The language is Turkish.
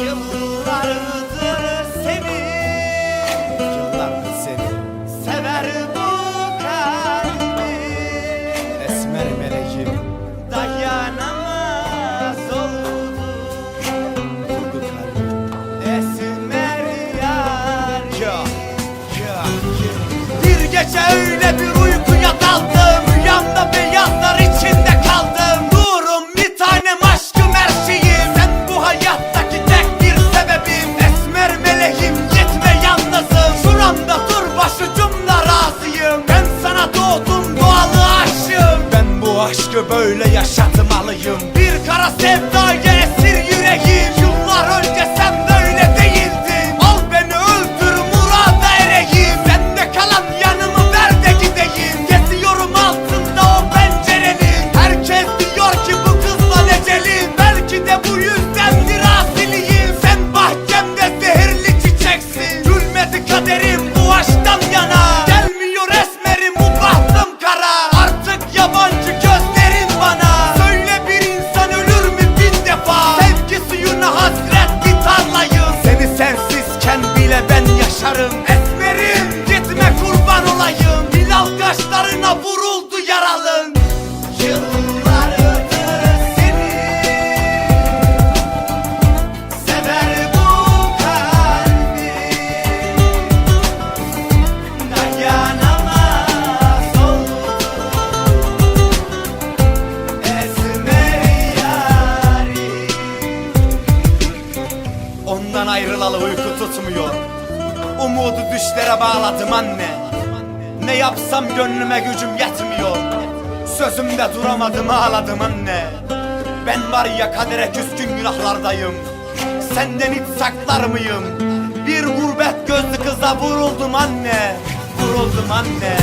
Yıllardır seni Sever bu kalbi Esmer meleğim Dayanamaz oldu Esmer yar. Ya ya ya. Öyle bir aşkı böyle yaşatmalıyım. Bir kara sevdaya vuruldu yaralın. Yıllardır seni Sever bu kalbim Dayanamaz oldu Esmer yarim Ondan ayrılalı uyku tutmuyor. Umudu düşlere bağladım anne Ne yapsam gönlüme gücüm yetmiyor. Sözümde duramadım ağladım anne. Ben var ya kadere küskün günahlardayım. Senden hiç saklar mıyım? Bir gurbet gözlü kıza vuruldum anne. Vuruldum anne